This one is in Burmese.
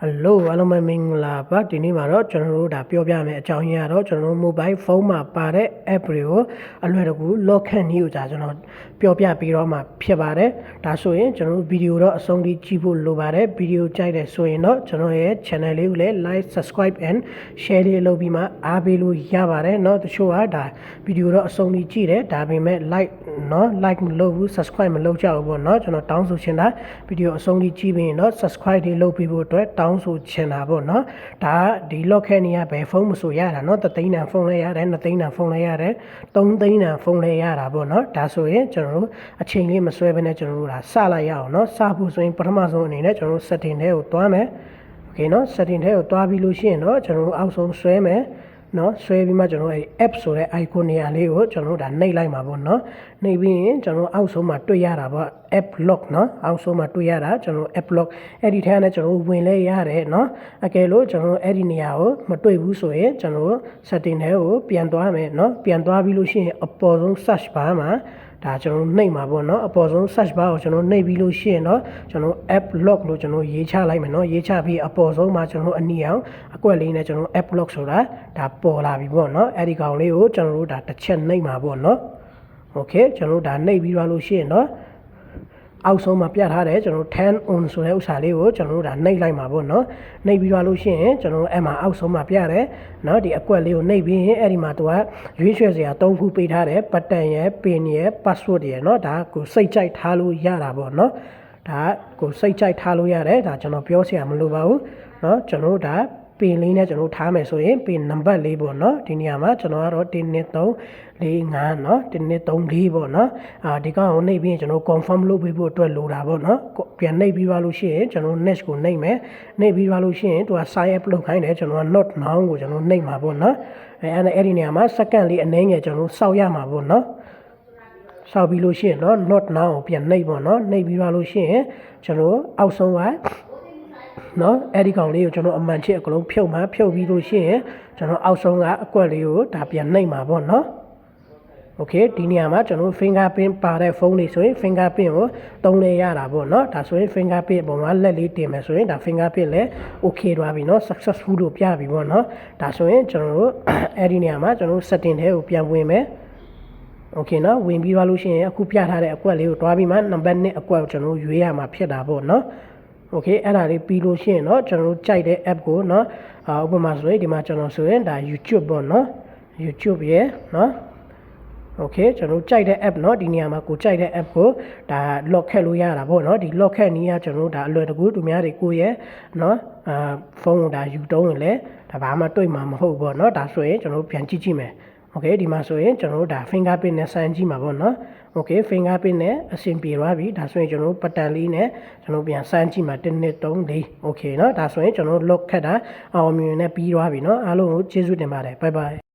ဟယ်လိုအားလုံးပဲမင်္ဂလာပါဒီနေ့မှာတော့ကျွန်တော်တို့ဒါပြောပြမယ်အကြောင်းရင်းကတော့ကျွန်တော်တို့ mobile phone မှာပါတဲ့ app တွေကိုအလွယ်တကူ lock ခန့်နည်းကိုဒါကျွန်တော်ပြောပြပြီးတော့မှဖြစ်ပါတယ်ဒါဆိုရင်ကျွန်တော်တို့ဗီဒီယိုတော့အဆုံးထိကြည့်ဖို့လိုပါတယ်ဗီဒီယိုကြိုက်တယ်ဆိုရင်တော့ကျွန်တော်ရဲ့ channel လေးကိုလည်း like subscribe and share လေးလုပ်ပြီးမှအားပေးလို့ရပါတယ်เนาะတချို့ကဒါဗီဒီယိုတော့အဆုံးထိကြည့်တယ်ဒါပေမဲ့ like เนาะ like မလုပ်ဘူး subscribe မလုပ်ကြဘူးပေါ့เนาะကျွန်တော်တောင်းဆိုချင်တာဗီဒီယိုအဆုံးထိကြည့်ပြီးရင်တော့ subscribe တွေလုပ်ပြီးဖို့အတွက် တောင်းဆိုချင်တာပေါ့เนาะဒါကဒီ lock ခဲနေရဘယ်ဖုန်းမဆိုရတာเนาะတသိန်းတန်ဖုန်းလည်းရတယ်နှစ်သိန်းတန်ဖုန်းလည်းရတယ်သုံးသိန်းတန်ဖုန်းလည်းရတာပေါ့เนาะဒါဆိုရင်ကျွန်တော်တို့အချိန်လေးမဆွဲဘဲနဲ့ကျွန်တော်တို့ဒါစလိုက်ရအောင်เนาะစဖို့ဆိုရင်ပထမဆုံးအနေနဲ့ကျွန်တော်တို့ setting ထဲကိုတွားမယ် okay เนาะ setting ထဲကိုတွားပြီးလို့ရှိရင်เนาะကျွန်တော်တို့အောက်ဆုံးဆွဲမယ် နော်ဆွဲပြီးမှကျွန်တော်အဲ့ app ဆိုတဲ့ icon နေရာလေးကိုကျွန်တော်ဒါနှိပ်လိုက်မှာပေါ့နော်နှိပ်ပြီးရင်ကျွန်တော်အောက်ဆုံးမှာတွေ့ရတာပေါ့ app log နော်အောက်ဆုံးမှာတွေ့ရတာကျွန်တော် app log အဲ့ဒီထဲကနေကျွန်တော်ဝင်လဲရတယ်နော်အကယ်လို့ကျွန်တော်အဲ့ဒီနေရာကိုမတွေ့ဘူးဆိုရင်ကျွန်တော် setting ထဲကိုပြန်သွားမယ်နော်ပြန်သွားပြီးလို့ရှိရင်အပေါ်ဆုံး search bar မှာ ဒါကျွန်တော်တို့နှိပ်မှာပေါ့เนาะအပေါ်ဆုံး search bar ကိုကျွန်တော်နှိပ်ပြီးလို့ရှိရင်တော့ကျွန်တော် app lock လို့ကျွန်တော်ရေးချလိုက်မယ်เนาะရေးချပြီးအပေါ်ဆုံးမှာကျွန်တော်အနီအောင်အကွက်လေးနဲ့ကျွန်တော် app lock ဆိုတာဒါပေါ်လာပြီပေါ့เนาะအဲ့ဒီကောင်လေးကိုကျွန်တော်တို့ဒါတစ်ချက်နှိပ်မှာပေါ့เนาะ okay ကျွန်တော်တို့ဒါနှိပ်ပြီးသွားလို့ရှိရင်တော့ အောက်ဆုံးမှာပြထားတယ်ကျွန်တော်တို့10 on ဆိုတဲ့ဥစ္စာလေးကိုကျွန်တော်တို့ဒါနှိပ်လိုက်မှာပေါ့နော်နှိပ်ပြီးသွားလို့ရှိရင်ကျွန်တော်တို့အဲ့မှာအောက်ဆုံးမှာပြရတယ်နော်ဒီအကွက်လေးကိုနှိပ်ပြီးရင်အဲ့ဒီမှာသူကရွေးချယ်စရာ၃ခုပေးထားတယ်ပတ်တန်ရယ်ပင်ရယ် password ရယ်နော်ဒါကိုစိတ်ကြိုက်ထားလို့ရတာပေါ့နော်ဒါကိုစိတ်ကြိုက်ထားလို့ရတယ်ဒါကျွန်တော်ပြောစရာမလိုပါဘူးနော်ကျွန်တော်တို့ဒါ ပင်လေးနဲ့ကျွန်တော်ထားမယ်ဆိုရင်ပင်နံပါတ်လေးပေါ့နော်ဒီနေရာမှာကျွန်တော်ကတော့1 2 3 4 5เนาะ1 2 3 4ပေါ့နော်အာဒီကောင်ကိုနှိပ်ပြီးရင်ကျွန်တော် confirm လုပ်ပေးဖို့အတွက်လိုတာပေါ့နော်ပြန်နှိပ်ပြီးပါလို့ရှိရင်ကျွန်တော် next ကိုနှိပ်မယ်နှိပ်ပြီးပါလို့ရှိရင်သူက sign up လုပ်ခိုင်းတယ်ကျွန်တော်က not now ကိုကျွန်တော်နှိပ်မှာပေါ့နော်အဲအဲ့အဲ့ဒီနေရာမှာ second လေးအနည်းငယ်ကျွန်တော်စောက်ရမှာပေါ့နော်စောက်ပြီးလို့ရှိရင်တော့ not now ကိုပြန်နှိပ်ပေါ့နော်နှိပ်ပြီးပါလို့ရှိရင်ကျွန်တော်အောက်ဆုံးက နော်အဲ့ဒီကောင်လေးကိုကျွန်တော်အမှန်ချစ်အကလုံးဖြုတ်မှာဖြုတ်ပြီးလို့ရှိရင်ကျွန်တော်အောက်ဆုံးကအကွက်လေးကိုဒါပြန်နှိပ်မှာပေါ့နော် โอเคဒီနေရာမှာကျွန်တော် fingerprint ပါတဲ့ဖုန်းတွေဆိုရင် fingerprint ကိုသုံးလဲရတာပေါ့เนาะဒါဆိုရင် fingerprint အပေါ်မှာလက်လေးတင်မယ်ဆိုရင်ဒါ fingerprint လည်း okay သွားပြီเนาะ successful လို့ပြပြီပေါ့เนาะဒါဆိုရင်ကျွန်တော်တို့အဲ့ဒီနေရာမှာကျွန်တော် setting ထဲကိုပြန်ဝင်မယ်โอเคเนาะဝင်ပြီးသွားလို့ရှိရင်အခုပြထားတဲ့အကွက်လေးကိုတွားပြီးမှနံပါတ်1အကွက်ကိုကျွန်တော်ရွေးရမှာဖြစ်တာပေါ့เนาะ โอเคအဲ့ဒါလေးပြီးလို့ရှိရင်เนาะကျွန်တော်တို့ကြိုက်တဲ့ app ကိုเนาะအာဥပမာဆိုရင်ဒီမှာကျွန်တော်ဆိုရင်ဒါ YouTube ပေါ့เนาะ YouTube ရဲ့เนาะ โอเคကျွန်တော်ကြိုက်တဲ့ app เนาะဒီနေရာမှာကိုကြိုက်တဲ့ app ကိုဒါ lock ခက်လို့ရတာပေါ့เนาะဒီ lock ခက်နည်းကကျွန်တော်ဒါအလွယ်တကူသူများတွေကိုရဲ့เนาะအာဖုန်းကိုဒါယူတုံးရင်လည်းဒါဘာမှတွေ့မှာမဟုတ်ဘောเนาะဒါဆိုရင်ကျွန်တော်ပြန်ကြည့်ကြည့်မယ်โอเคဒီမှာဆိုရင်ကျွန်တော်တို့ဒါ fingerprint နဲ့ဆန်းကြည့်မှာပေါ့เนาะ โอเค fingerprint နဲ့အဆင်ပြေသွားပြီဒါဆိုရင်ကျွန်တော်တို့ပတ်တန်လေးနဲ့ကျွန်တော်ပြန်ဆန်းကြည့်မှာ1 2 3 4โอเคเนาะဒါဆိုရင်ကျွန်တော်တို့ lock ခက်တာအောင်မြင်နဲ့ပြီးသွားပြီเนาะအားလုံးကိုကျေးဇူးတင်ပါတယ် bye bye